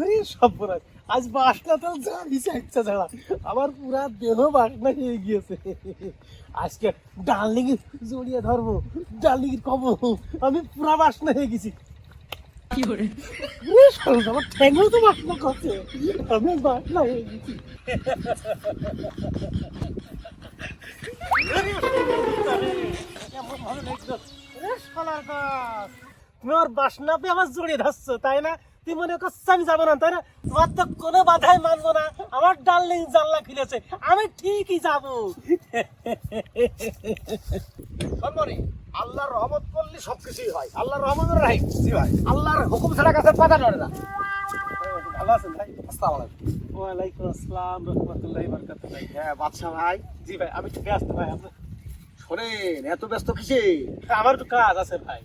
আরে সর্বনাশ। আজ বাসটা তো জানিস ইচ্ছা ছাড়া। আমার পুরা দেহ বাসনা হয়ে গিয়েছে। আজকে ডার্লিং জড়িয়ে ধরবো ডার্লিং কব আমি পুরা বাসনা হয়ে গেছি। আরে সর্বনাশ, আমার ঠ্যাঙ্গও তো বাসনা করছে। আমি বাসনা হয়ে গেছি। আরে ভালো লাগছে। শালার বাস তুমি আমার বাসনাতে আমার জড়িয়ে ধরছো তাই না? তুই মনে করছ আমি যাব না তাই না? তোমার তো কোনো বাধাই মানবো না। আমার ডার্লিং জানলা খুলেছে আমি ঠিকই যাব। সন্মনি আল্লাহর রহমত করলে সবকিছুই হয়। আল্লাহর রহমতের রাহি জি ভাই আল্লাহর হুকুম ছাড়া গাছের পাতা নড়ে না। ভালো আছেন ভাই? আসসালামু আলাইকুম। ওয়ালাইকুম আসসালাম রহমতুল্লাহি বারাকাতুহু। ভাই হ্যাঁ বাদশা ভাই। জি ভাই আমি ঠিক আসতে ভাই আপনার শোনেন এত ব্যস্ত কিসে? আমার তো কাজ আছে ভাই।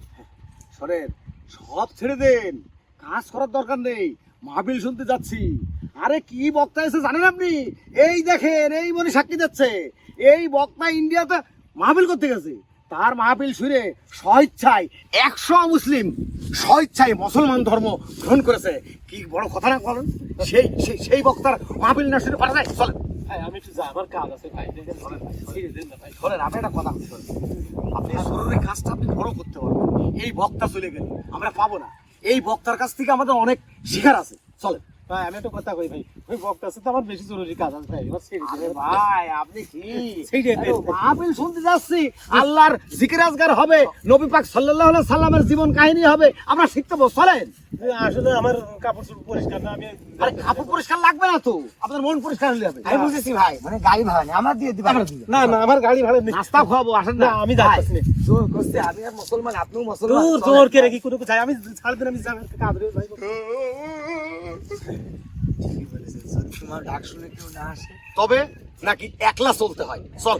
শোনেন সব ছেড়ে দেন। কাজ করার দরকার নেই মাহবিল শুনতে যাচ্ছি। আরে কি বক্তা এসে জানেন আপনি? এই দেখেন, এই মনে সাক্ষী দিচ্ছে। এই বক্তা ইন্ডিয়াতে মাহবিল করতে গেছে। তার মাহবিল শুনে স্বেচ্ছায় একশো মুসলিম স্বেচ্ছায় মুসলমান ধর্ম গ্রহণ করেছে। কি বড় কথা না বলেন? সেই সেই- বক্তার মাহবিল না শুনে পারা যায়? চলেন। আমি একটু আমার কাজ আছে ভাই একটা কথা আপনি শরীরের কাজটা আপনি করতে পারবেন। এই বক্তা চলে গেলে, আমরা পাবো না। এই বক্তার কাছ থেকে আমাদের অনেক শিকার আছে। চলেন। ভাই আমি একটা কথা কই ভাই। ওই বক্তা আছে তো আমার বেশি জরুরি কাজ আছে ভাই এবার ছেড়ে আরে ভাই আপনি কি? সেইটাই আরে মাহফিল শুনতে যাচ্ছি। আল্লাহর জিকির আজগার হবে। নবী পাক সাল্লাল্লাহু আলাইহি সাল্লামের জীবন কাহিনী হবে। আমরা শিখতে বস চলেন। আসলে আমার কাপড় চোপড় পরিষ্কার না আমি আরে কাপড় পরিষ্কার লাগবে না তো। আপনার মন পরিষ্কার হলে হবে। আমি বুঝেছি ভাই মানে গাড়ি ভাড়া নেই আমরা দিয়ে দিবা। না না আমার গাড়ি ভাড়া নেই। নাস্তা খাওয়াবো আসেন না। আমি যাচ্ছি না। জোর করছে আমি আর মুসলমান আপনিও মুসলমান। জোর করে কি কোনো যাই আমি ছাড় দিন আমি যাবেন কাজ রে ভাই। ডাক শুনে কেউ না আসে তবে নাকি একলা চলতে হয়? চল।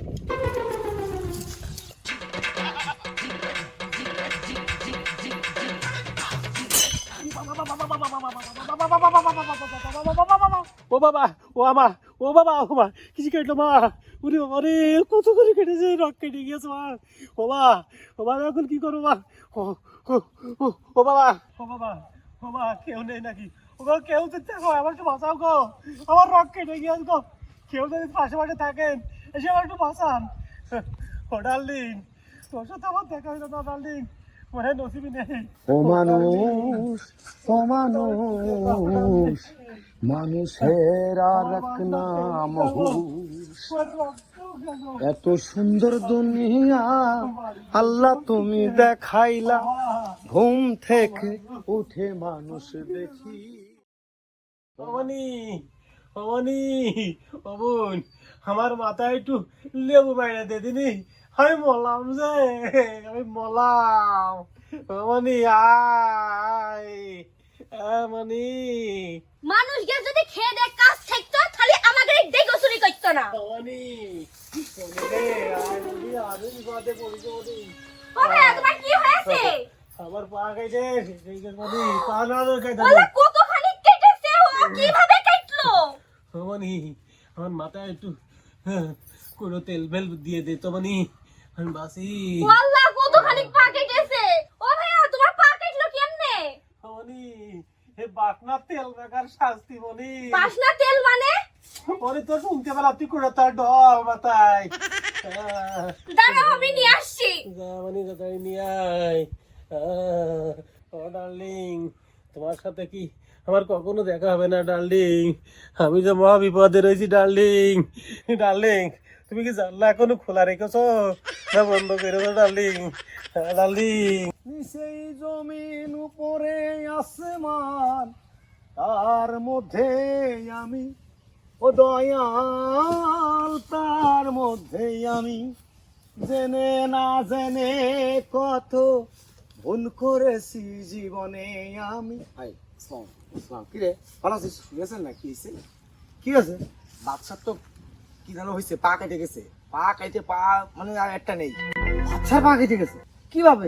ও বাবা, ও আমা, ও বাবা, ও মা কিছু কেটলো মা। উনি বাবা, রে, কত করে কেটেছে, রক কেটে গিয়েছে মা। ও মা, ও বাবা এখন কি করব মা? ও বাবা ও বাবা, ও মা, কেউ নেই নাকি? ও কেউ তো দেখো আমার একটু বাঁচাও গো। আমার রক কেটে গিয়েছে গো। কেউ যদি পাশে পাশে থাকেন, এসে আমার একটু বাঁচান ও ডার্লিং, তোর সাথে আমার দেখা হইল না, ডার্লিং। ও মানুষ ও মানুষ মানুষের আর এক নাম এত সুন্দর দুনিয়া আল্লাহ তুমি দেখাইলা। ঘুম থেকে উঠে মানুষ দেখি। অমনি অমনি অবন আমার মাথায় একটু লেবু বাইরে দে দিনি। আমি মলাম যে আমি মলাম অমনি আয় মনি মানুষকে যদি খেয়ে দেয় কাজ থাকতো তাহলে আমাকে দেখো চুরি করতো না। মনি মনি তোমার কি হয়েছে? আমার পা খাইছে সেই পা না কতখানি কেটেছে ও? কীভাবে কাটলো? মনি আমার মাথায় একটু হ্যাঁ, কোনো তেল ফেল দিয়ে দে তো মনি আমি বাসি ও আল্লাহ কতখানি পা কেটেছে ও ভাইয়া তোমার পা কাটলো কেমনে? মনি হে বাটনা তেল বেকার শাস্তি মনি। বাসনা তেল মানে? তো শুনতে পেলাম তুই করে তার ডল মাথায়। দাঁড়াও আমি নিয়ে আসছি। যা মনি তাড়াতাড়ি নিয়ে আয়। ও ডার্লিং তোমার সাথে কি আমার কখনো দেখা হবে না ডার্লিং? আমি যে মহা বিপদে রয়েছি ডার্লিং। ডার্লিং তুমি কি জানলা এখনও খোলা রেখেছো? না বন্ধ করেছ ডার্লিং ডার্লিং সেই জমিন উপরে আসমান তার মধ্যে আমি ও দয়াল তার মধ্যে আমি। জেনে না জেনে কত ভুল করেছি জীবনে আমি। কি রে? ভালো আছিস? বুঝেছেন না কি হয়েছে? কি আছে বাচ্চার তো কি জানো হয়েছে পা কেটে গেছে। পা কেটে পা মানে আর একটা নেই। আচ্ছা পা কেটে গেছে। কীভাবে?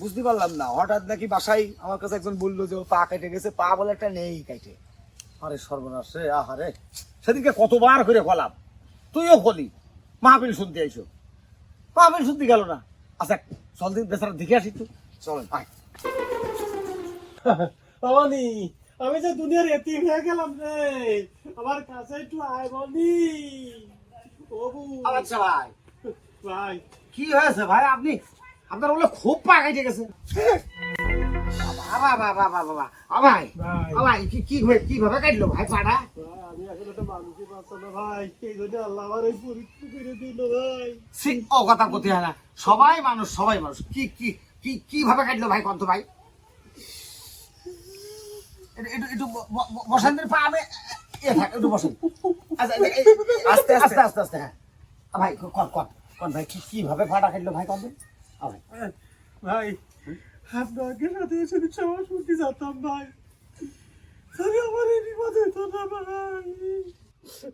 বুঝতে পারলাম না। হঠাৎ নাকি বাসায় আমার কাছে একজন বলল যে, পা কেটে গেছে, পা বলে একটা নেই কেটে। আরে সর্বনাশ রে, আহারে। সেদিনকে কতবার করে খোলাম তুইও খলি মাহবিল শুনতে আইসো মাহবিল শুনতে গেল না। আচ্ছা চল দিন, বেচারা দেখে আসি তো চলেন ও বাবানি আমি যে দুনিয়ার এতি হয়ে গেলাম রে। আমার কাছে একটু আয় বলি ওবু আচ্ছা ভাই। ভাই। কি হয়েছে ভাই আপনি? আপনার বলে খুব পা কেটে গেছে। বাবা বাবা বাবা বাবা। ভাই ভাই। কি কি হয়ে কীভাবে কাটলো ভাই পাটা? ভাই, আমি এখন একটা মানুষই পাচ্ছি না ভাই। এই জন্য আল্লাহ আমার এই পরীক্ষা করে দিল ভাই। সি ও কথা হয় সবাই মানুষ সবাই মানুষ। কি কি কি কীভাবে কাটলো ভাই কত ভাই? একটু এ থাক একটু আচ্ছা, আস্তে, আস্তে। আস্তে আস্তে হ্যাঁ। ভাই কন কন কন ভাই কি কীভাবে ভাই ভাই। ভাই যেতাম ভাই।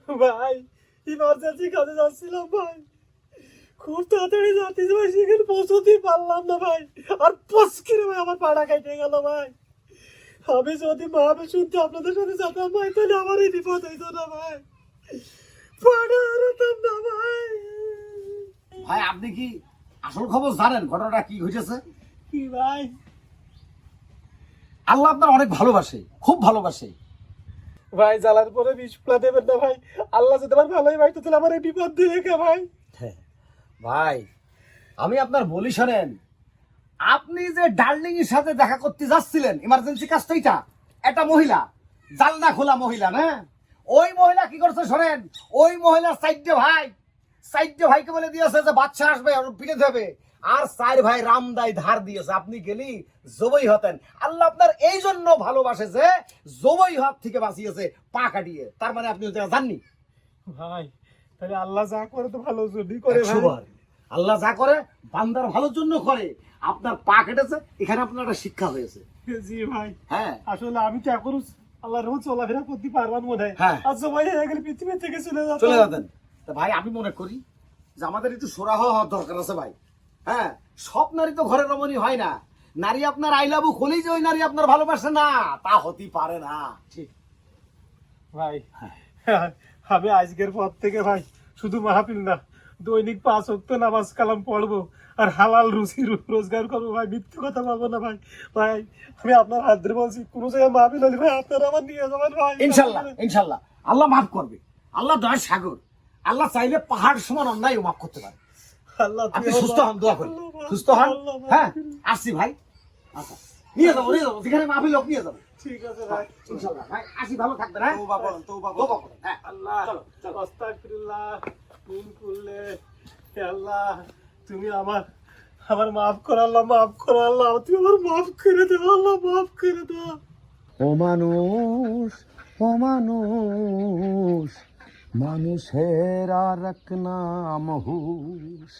না ভাই। ভাই কাজে ভাই। খুব তাড়াতাড়ি ভাই সেখানে পারলাম না ভাই। আর পস ভাই আমার পাড়া কেটে গেল ভাই। আমি যদি মাহাবে শুনতে আপনাদের সাথে যেতাম ভাই তাহলে আমার এই বিপদ হইতো না ভাই। হারাতাম না ভাই। ভাই আপনি কি আসল খবর জানেন? ঘটনাটা কি ঘটেছে? কি ভাই? আল্লাহ আপনার অনেক ভালোবাসে খুব ভালোবাসে। ভাই জ্বালার পরে বিষ ফুলা দেবেন না ভাই। আল্লাহ যদি আমার ভালোই ভাই তো তাহলে আমার এই বিপদ দিয়ে রেখে ভাই। ভাই আমি আপনার বলি শোনেন আপনি যে ডার্লিং এর সাথে দেখা করতে যাচ্ছিলেন ইমার্জেন্সি কাজ তো এটা একটা মহিলা জালনা খোলা মহিলা না? ওই মহিলা কি করছে শোনেন ওই মহিলা সাইডে ভাই সাইডে ভাইকে বলে দিয়েছে যে বাচ্চা আসবে আর পিঠে দেবে আর চার ভাই রামদাই ধার দিয়েছে আপনি গেলি জবই হতেন। আল্লাহ আপনার এই জন্য ভালোবাসে যে জবই হাত থেকে বাঁচিয়েছে পা কাটিয়ে। তার মানে আপনি জাননি। ভাই তাহলে আল্লাহ যা করে তো ভালো যদি করে ভাই। আল্লাহ যা করে বান্দার ভালোর জন্য করে। আপনার পা কেটেছে এখানে আপনার একটা শিক্ষা হয়েছে। জি ভাই। হ্যাঁ। আসলে আমি তো এখনও আল্লাহর চলাফেরা করতে মনে হয়। আর সবাই হয়ে গেলে পৃথিবী থেকে চলে যাবে চলে যাবেন তা ভাই আমি মনে করি যে আমাদের একটু সোরাহ হওয়ার দরকার আছে ভাই। হ্যাঁ সব নারী তো ঘরের রমণী হয় না। নারী আপনার আইলাবু খোলেই যে ওই নারী আপনার ভালোবাসে না তা হতেই পারে না। ঠিক। ভাই আমি আজকের পর থেকে ভাই শুধু মাহফিল না দৈনিক পাঁচ অক্ট নামাজ কালাম পড়ব। আর হালাল রুচি রোজগার করব ভাই মিথ্যে কথা বলব না ভাই। ভাই আমি আপনার হাত ধরে বলছি কোনো জায়গায় মাহফিল হলে ভাই আপনারা আমার নিয়ে যাবেন ভাই। ইনশাল্লাহ ইনশাল্লাহ। আল্লাহ মাফ করবে। আল্লাহ দয়ার সাগর। আল্লাহ চাইলে পাহাড় সমান অন্যায় মাফ করতে পারে। আল্লাহ আপনি সুস্থ হন দোয়া করি সুস্থ হন? হ্যাঁ আসছি ভাই। আচ্ছা নিয়ে যাব নিয়ে যাব। যেখানে নিয়ে যাব। ঠিক আছে ভাই। ইনশাল্লাহ। ভাই আসি ভালো থাকবেন হ্যাঁ? তৌবা করুন। তৌবা করুন, হ্যাঁ আল্লাহ চলো, চলো। আস্তাগফিরুল্লাহ। আল্লাহ, তুমি আমার মাফ মাফ তুমি আমার মাফ করে মাফ করে মানুষ, ও মানুষ, মানুষের আর হুশ।